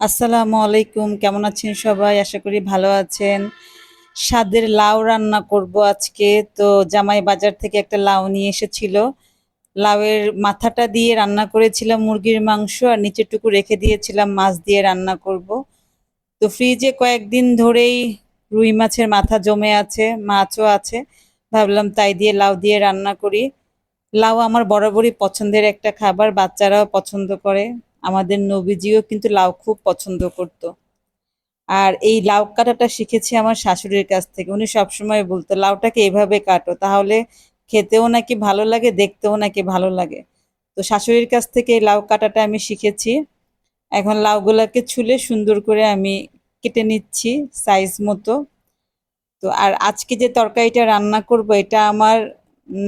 আসসালামু আলাইকুম, কেমন আছেন সবাই? আশা করি ভালো আছেন। স্বাদের লাউ রান্না করব আজকে। তো জামাই বাজার থেকে একটা লাউ নিয়ে এসেছিল। লাউয়ের মাথাটা দিয়ে রান্না করেছিলাম মুরগির মাংস আর নিচেরটুকু রেখে দিয়েছিলাম, মাছ দিয়ে রান্না করব। তো ফ্রিজে কয়েকদিন ধরেই রুই মাছের মাথা জমে আছে, মাছও আছে। ভাবলাম তাই দিয়ে লাউ দিয়ে রান্না করি। লাউ আমার বরাবরই পছন্দের একটা খাবার, বাচ্চারাও পছন্দ করে। আমাদের নবীজিও কিন্তু লাউ খুব পছন্দ করত। আর এই লাউ কাটাটা শিখেছি আমার শাশুড়ির কাছ থেকে। উনি সবসময় বলতো, লাউটাকে এভাবে কাটো, তাহলে খেতেও নাকি ভালো লাগে, দেখতেও নাকি ভালো লাগে। তো শাশুড়ির কাছ থেকে এই লাউ কাটাটা আমি শিখেছি। এখন লাউগুলাকে ছুলে সুন্দর করে আমি কেটে নিচ্ছি সাইজ মতো। তো আর আজকে যে তরকারিটা রান্না করব, এটা আমার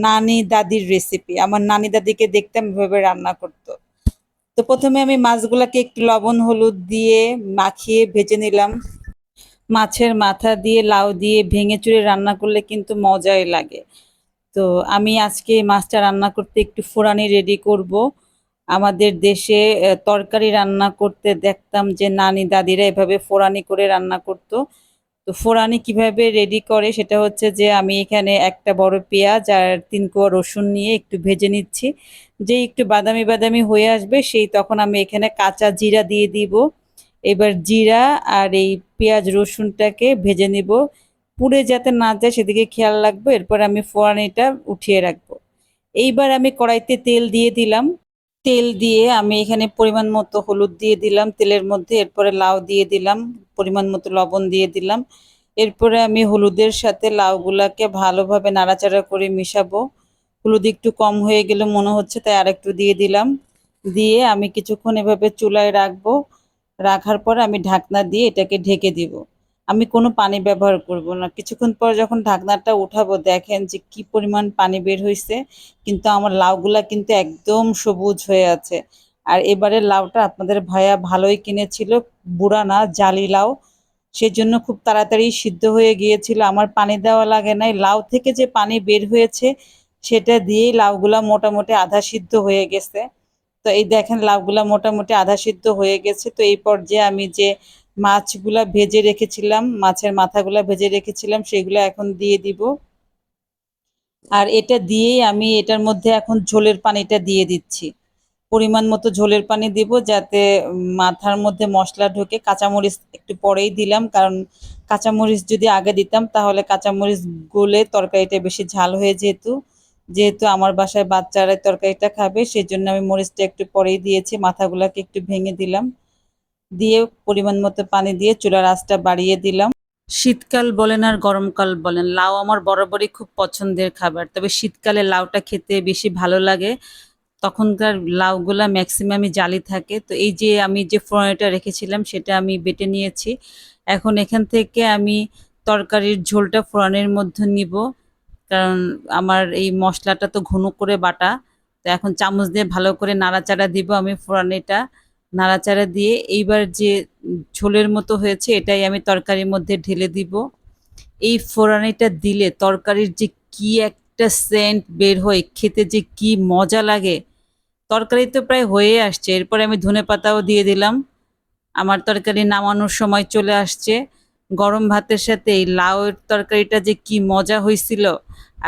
নানি দাদির রেসিপি আমার নানি দাদিকে দেখতাম এভাবে রান্না করতো। তো প্রথমে আমি মাছগুলাকে একটু লবণ, হলুদ দিয়ে মাখিয়ে ভেজে নিলাম। মাছের মাথা দিয়ে, লাউ দিয়ে ভেঙে চুরে রান্না করলে কিন্তু মজাই লাগে। তো আমি আজকে মাছটা রান্না করতে একটু ফোড়ানি রেডি করব। আমাদের দেশে তরকারি রান্না করতে দেখতাম যে নানি দাদিরা এভাবে ফোড়ানি করে রান্না করতো। তো ফোড়ানি কীভাবে রেডি করে সেটা হচ্ছে যে আমি এখানে একটা বড় পেঁয়াজ আর তিন কোয়া রসুন নিয়ে একটু ভেজে নিচ্ছি। যে একটু বাদামি বাদামি হয়ে আসবে সেই তখন আমি এখানে কাঁচা জিরা দিয়ে দিব। এবার জিরা আর এই পেঁয়াজ রসুনটাকে ভেজে নিব। পুড়ে যাতে না যায় সেদিকে খেয়াল রাখব। এরপর আমি ফোড়ানিটা উঠিয়ে রাখব। এইবার আমি কড়াইতে তেল দিয়ে দিলাম। তেল দিয়ে আমি এখানে পরিমাণ মতো হলুদ দিয়ে দিলাম, তেলের মধ্যে এরপরে লাউ দিয়ে দিলাম, পরিমাণ মতো লবণ দিয়ে দিলাম। এরপরে আমি হলুদের সাথে লাউগুলাকে ভালোভাবে নাড়াচাড়া করে মিশাবো। হলুদ একটু কম হয়ে গেলে মনে হচ্ছে, তাই আরেকটু দিয়ে দিলাম। দিয়ে আমি কিছুক্ষণ এভাবে চুলায় রাখব। রাখার পর আমি ঢাকনা দিয়ে এটাকে ঢেকে দিব। আমি কোনো পানি ব্যবহার করব না। কিছুক্ষণ পর যখন ঢাকনাটা উঠাবো, দেখেন যে কি পরিমাণ পানি বের হয়েছে কিন্তু আমার লাউগুলা কিন্তু একদম সবুজ হয়ে আছে। আর এবারে লাউটা আপনাদের ভাইয়া ভালোই কিনেছিল, বুড়া না, জালি লাউ। সেজন্য খুব তাড়াতাড়ি সিদ্ধ হয়ে গিয়েছিল। আমার পানি দেওয়া লাগে নাই। লাউ থেকে যে পানি বের হয়েছে, সেটা দিয়েই লাউগুলা মোটামুটি আধা সিদ্ধ হয়ে গেছে। তো এই দেখেন, লাউগুলা মোটামুটি আধা সিদ্ধ হয়ে গেছে। তো এই পর্যায়ে আমি যে মাছগুলা ভেজে রেখেছিলাম, মাছের মাথাগুলা ভেজে রেখেছিলাম, সেগুলো এখন দিয়ে দিব। আর এটা দিয়েই আমি এটার মধ্যে এখন ঝোলের পানিটা দিয়ে দিচ্ছি। পরিমাণ মতো ঝোলের পানি দিব যাতে মাথার মধ্যে মশলা ঢোকে। কাঁচামরিচ একটু পরেই দিলাম, কারণ কাঁচামরিচ যদি আগে দিতাম, তাহলে কাঁচামরিচ গলে তরকারিটা বেশি ঝাল হয়ে যেত। যেহেতু আমার বাসায় বাচ্চারা তরকারিটা খাবে সেই জন্য আমি মরিচটা একটু পরেই দিয়েছি, মাথাগুলাকে একটু ভেঙে দিলাম। দিয়ে পরিমাণ মতো পানি দিয়ে চুলার আঁচটা বাড়িয়ে দিলাম। শীতকাল বলেন আর গরমকাল বলেন, লাউ আমার বরাবরই খুব পছন্দের খাবার। তবে শীতকালে লাউটা খেতে বেশি ভালো লাগে। তখনকার লাউগুলা ম্যাক্সিমামই জালি থাকে। তো এই যে আমি যে ফোড়নটা রেখেছিলাম, সেটা আমি বেটে নিয়েছি। এখন এখান থেকে আমি তরকারির ঝোলটা ফোড়নের মধ্যে নিব। কারণ আমার এই মশলাটা তো ঘন করে বাটা। তো এখন চামচ দিয়ে ভালো করে নাড়াচাড়া দিব আমি ফোড়ানিটা। নাড়াচাড়া দিয়ে এইবার যে ঝোলের মতো হয়েছে, এটাই আমি তরকারির মধ্যে ঢেলে দিব। এই ফোড়ানিটা দিলে তরকারির যে কি একটা সেন্ট বের হয়, খেতে যে কি মজা লাগে, তরকারি তো প্রায় হয়ে আসছে। এরপরে আমি ধনে পাতাও দিয়ে দিলাম। আমার তরকারি নামানোর সময় চলে আসছে। গরম ভাতের সাথে এই লাউয়ের তরকারিটা যে কি মজা হয়েছিল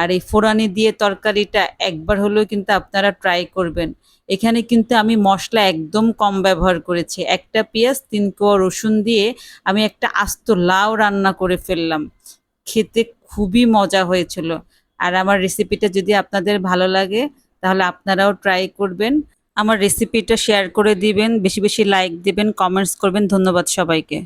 আর এই ফোড়ানি দিয়ে তরকারিটা একবার হলেও কিন্তু আপনারা ট্রাই করবেন। এখানে কিন্তু আমি মশলা একদম কম ব্যবহার করেছি। একটা পেঁয়াজ, তিন কোয়া রসুন দিয়ে আমি একটা আস্ত লাউ রান্না করে ফেললাম। খেতে খুবই মজা হয়েছিল। আর আমার রেসিপিটা যদি আপনাদের ভালো লাগে, তাহলে আপনারাও ট্রাই করবেন। আমার রেসিপিটা শেয়ার করে দিবেন, বেশি বেশি লাইক দিবেন কমেন্টস করবেন। ধন্যবাদ সবাইকে।